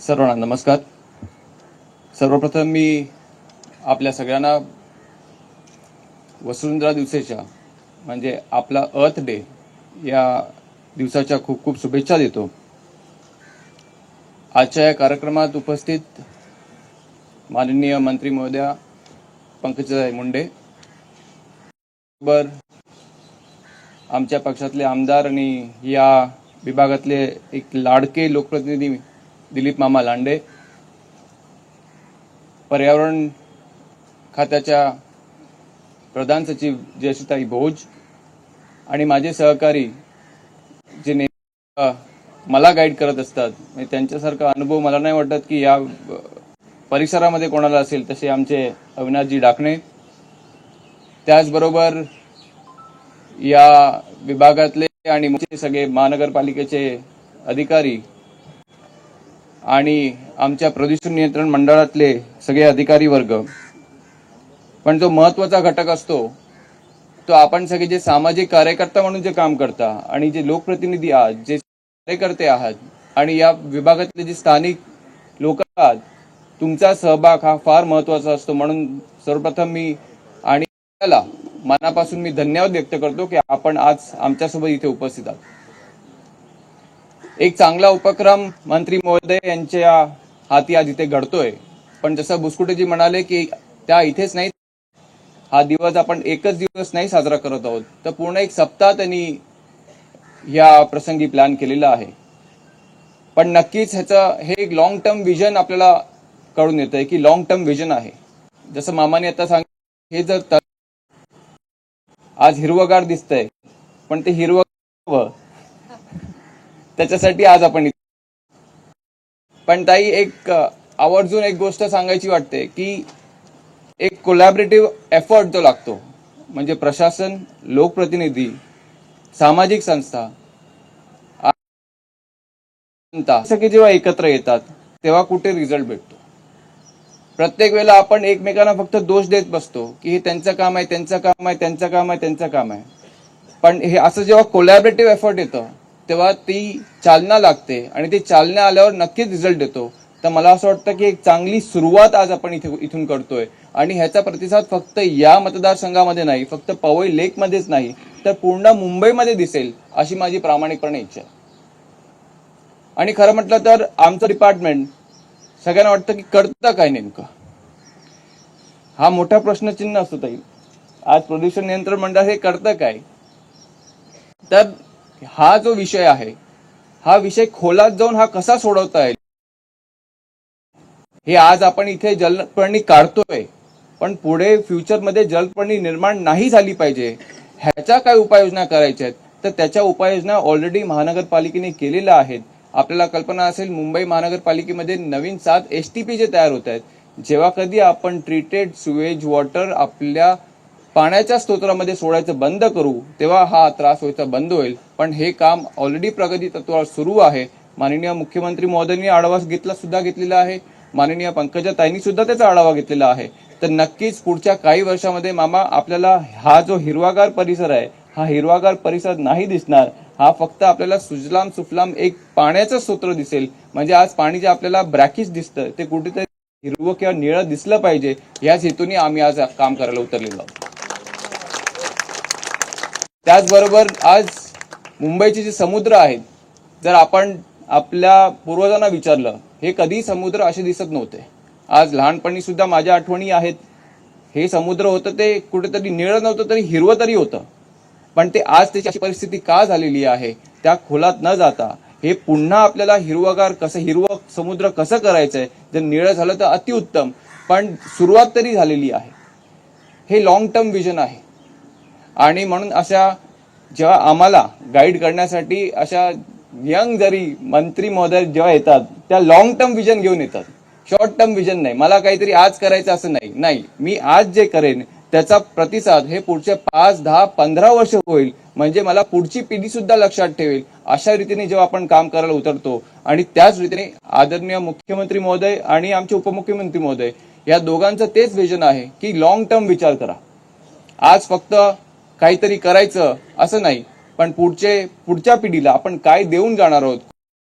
सर्वांना नमस्कार. सर्वप्रथम मी आपल्या सगळ्यांना वसुंधरा दिवसेच्या म्हणजे आपला अर्थ डे या दिवसाच्या खूप खूप शुभेच्छा देतो. आजच्या या कार्यक्रमात उपस्थित माननीय मंत्री महोदया पंकजाई मुंडे बर आमच्या पक्षातले आमदार आणि या विभागातले एक लाडके लोकप्रतिनिधी दिलीप मामा लांडे. पर्यावरण खात्याच्या प्रधान सचिव जयश्रीताई भोज आणि माझे सहकारी जे ने मला गाईड करत असतात. म्हणजे त्यांच्यासारखा अनुभव मला नाही वाटत की या परिसरामध्ये कोणाला असेल तसे आमचे अविनाशजी डाकणे. त्याचबरोबर या विभागातले आणि सगळे महानगरपालिकेचे अधिकारी आणि आमच्या प्रदूषण नियंत्रण मंडळातले सगळे अधिकारी वर्ग. पण जो महत्त्वाचा घटक असतो तो आपण सगळे जे सामाजिक कार्यकर्ता म्हणून जे काम करता आणि जे लोकप्रतिनिधी आहात जे कार्यकर्ते आहात आणि या विभागातले जे स्थानिक लोक आहात तुमचा सहभाग हा फार महत्त्वाचा असतो. म्हणून सर्वप्रथम मी आणि मनापासून मी धन्यवाद व्यक्त करतो की आपण आज आमच्यासोबत इथे उपस्थित आहात. एक चांगला उपक्रम मंत्री महोदय यांच्या हाती आज इथे घडतोय. पण जसं भुसकुटेजी म्हणाले की त्या इथेच नाही हा दिवस आपण एकच दिवस नाही साजरा करत आहोत. तर पूर्ण एक सप्ताह त्यांनी या प्रसंगी प्लॅन केलेला आहे. पण नक्कीच ह्याचं हे एक लॉंग टर्म विजन आपल्याला कळून येतंय की लॉंग टर्म विजन आहे. जसं मामाने आता सांग हे जर आज हिरवगार दिसतंय. पण ते हिरवं त्याच्यासाठी आज आपण पण ताई एक आवर्जून एक गोष्ट सांगायची वाटते की एक कोलॅबरेटिव्ह एफर्ट जो लागतो म्हणजे प्रशासन लोकप्रतिनिधी सामाजिक संस्था सगळे जेव्हा एकत्र येतात तेव्हा कुठे रिझल्ट भेटतो? प्रत्येक वेळेला आपण एकमेकांना फक्त दोष देत बसतो की हे त्यांचं काम आहे त्यांचं काम आहे त्यांचं काम आहे त्यांचं काम आहे. पण हे असं जेव्हा कोलॅबरेटिव्ह एफर्ट येतं तेव्हा ती चालना लागते आणि ती चालना आल्यावर नक्कीच रिझल्ट येतो तर मला असं वाटतं की एक चांगली सुरुवात आज आपण इथे इथून करतोय. आणि ह्याचा प्रतिसाद फक्त या मतदारसंघामध्ये नाही फक्त पवई लेकमध्येच नाही तर पूर्ण मुंबईमध्ये दिसेल अशी माझी प्रामाणिकपणे इच्छा आहे. आणि खरं म्हटलं तर आमचं डिपार्टमेंट सगळ्यांना वाटतं की करतं काय नेमकं? हा मोठा प्रश्नचिन्ह असतो ताई. आज प्रदूषण नियंत्रण मंडळ हे करतं काय? तर हा जो विषय आहे हा विषय खोलात जाऊन हा कसा सोडवता येईल? हे आज आपण इथे जलपर्णी काढतोय पण पुढे फ्युचरमध्ये जलपर्णी निर्माण नाही झाली पाहिजे. ह्याच्या काय उपाययोजना करायच्या आहेत? तर त्याच्या उपाययोजना ऑलरेडी महानगरपालिकेने केलेल्या आहेत. आपल्याला कल्पना असेल मुंबई महानगरपालिकेमध्ये नवीन सात एस टी पी जे तयार होत आहेत. जेव्हा कधी आपण ट्रीटेड सुवेज वॉटर आपल्या पाण्याच्या स्तोत्रामध्ये सोडायचं बंद करू तेव्हा हा त्रास व्हायचा बंद होईल. पण हे काम ऑलरेडी प्रगती तत्वावर सुरू आहे. माननीय मुख्यमंत्री महोदयांनी आढावा घेतला सुद्धा घेतलेला आहे. माननीय पंकजा ताईंनी सुद्धा त्याचा आढावा घेतलेला आहे. तर नक्कीच पुढच्या काही वर्षामध्ये मामा आपल्याला हा जो हिरवागार परिसर आहे हा हिरवागार परिसर नाही दिसणार. हा फक्त आपल्याला सुजलाम सुफलाम एक पाण्याचं सूत्र दिसेल. म्हणजे आज पाणी जे आपल्याला ब्रॅकिश दिसतं ते कुठेतरी हिरवं किंवा निळं दिसलं पाहिजे. याच हेतूने आम्ही आज काम करायला उतरलेलो आहोत. त्याचबरोबर आज मुंबईचे जे समुद्र आहेत जर आपण आपल्या पूर्वजांना विचारलं हे कधी समुद्र असे दिसत नव्हते. आज लहानपणी सुद्धा माझ्या आठवणी आहेत. हे समुद्र होतं ते कुठेतरी निळं नव्हतं तरी हिरवं तरी होतं. पण ते आज त्याची अशी परिस्थिती का झालेली आहे त्या खोलात न जाता हे पुन्हा आपल्याला हिरवगार कसं हिरवं समुद्र कसं करायचंय जर निळं झालं तर अतिउत्तम पण सुरुवात तरी झालेली आहे. हे लॉंग टर्म विजन आहे. आणि म्हणून अशा जेव्हा आम्हाला गाईड करण्यासाठी अशा यंग जरी मंत्री महोदय जेव्हा येतात त्या लॉंग टर्म विजन घेऊन येतात. शॉर्ट टर्म विजन नाही. मला काहीतरी आज करायचं असं नाही. नाही. मी आज जे करेन त्याचा प्रतिसाद हे पुढचे पाच दहा पंधरा वर्ष होईल. म्हणजे मला पुढची पिढी सुद्धा लक्षात ठेवेल. अशा रीतीने जेव्हा आपण काम करायला उतरतो आणि त्याच रीतीने आदरणीय मुख्यमंत्री महोदय आणि आमचे उपमुख्यमंत्री महोदय या दोघांचं तेच विजन आहे की लॉंग टर्म विचार करा. आज फक्त काहीतरी करायचं असं नाही. पण पुढचे पुढच्या पिढीला आपण काय देऊन जाणार आहोत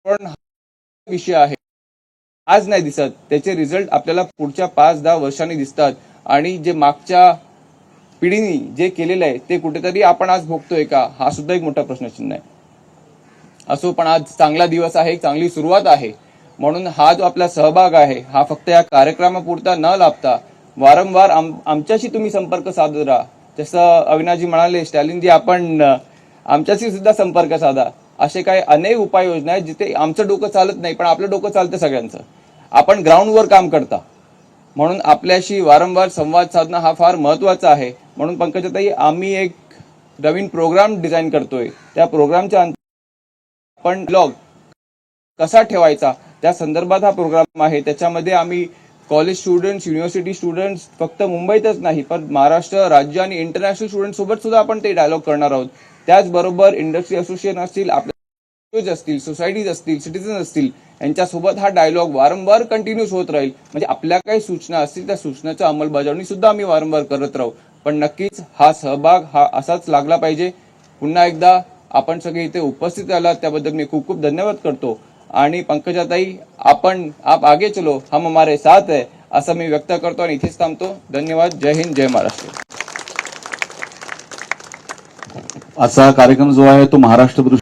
पण हा विषय आहे. आज नाही दिसत. त्याचे रिझल्ट आपल्याला पुढच्या पाच दहा वर्षांनी दिसतात. आणि जे मागच्या पिढीने जे केलेलं आहे ते कुठेतरी आपण आज भोगतोय का? हा सुद्धा एक मोठा प्रश्नचिन्ह आहे. असो पण आज चांगला दिवस आहे चांगली सुरुवात आहे. म्हणून हा जो आपला सहभाग आहे हा फक्त या कार्यक्रमापुरता न लाभता वारंवार आम आमच्याशी तुम्ही संपर्क साधत राहा. जसं अविनाशजी म्हणाले स्टॅलिनजी आपण आमच्याशी सुद्धा संपर्क साधा. असे काही अनेक उपाययोजना आहेत जिथे आमचं डोकं चालत नाही पण आपलं डोकं चालतं सगळ्यांचं. आपण ग्राउंडवर काम करता. म्हणून आपल्याशी वारंवार संवाद साधणं हा फार महत्त्वाचा आहे. म्हणून पंकजाताई आम्ही एक नवीन प्रोग्राम डिझाईन करतोय. त्या प्रोग्रामच्या अंत आपण ब्लॉग कसा ठेवायचा? त्या संदर्भात हा प्रोग्राम आहे. त्याच्यामध्ये आम्ही कॉलेज स्टुडंट्स युनिव्हर्सिटी स्टुडंट्स फक्त मुंबईतच नाही पण महाराष्ट्र राज्य आणि इंटरनॅशनल स्टुडंट सोबत सुद्धा आपण ते डायलॉग करणार आहोत. त्याचबरोबर इंडस्ट्री असोसिएशन असतील आपल्या असतील सोसायटीज असतील सिटीजन असतील यांच्यासोबत हा डायलॉग वारंवार कंटिन्यूस होत राहील. म्हणजे आपल्या काही सूचना असतील त्या सूचनाच्या अंमलबजावणी सुद्धा आम्ही वारंवार करत राहू. पण नक्कीच हा सहभाग हा असाच लागला पाहिजे. पुन्हा एकदा आपण सगळे इथे उपस्थित आलात त्याबद्दल मी खूप खूप धन्यवाद करतो. आणि पंकजाताई आपण आप आगे चलो हम हमारे साथ है असं मी व्यक्त करतो आणि इथेच थांबतो. धन्यवाद जय हिंद जय महाराष्ट्र. आजचा कार्यक्रम जो आहे तो महाराष्ट्र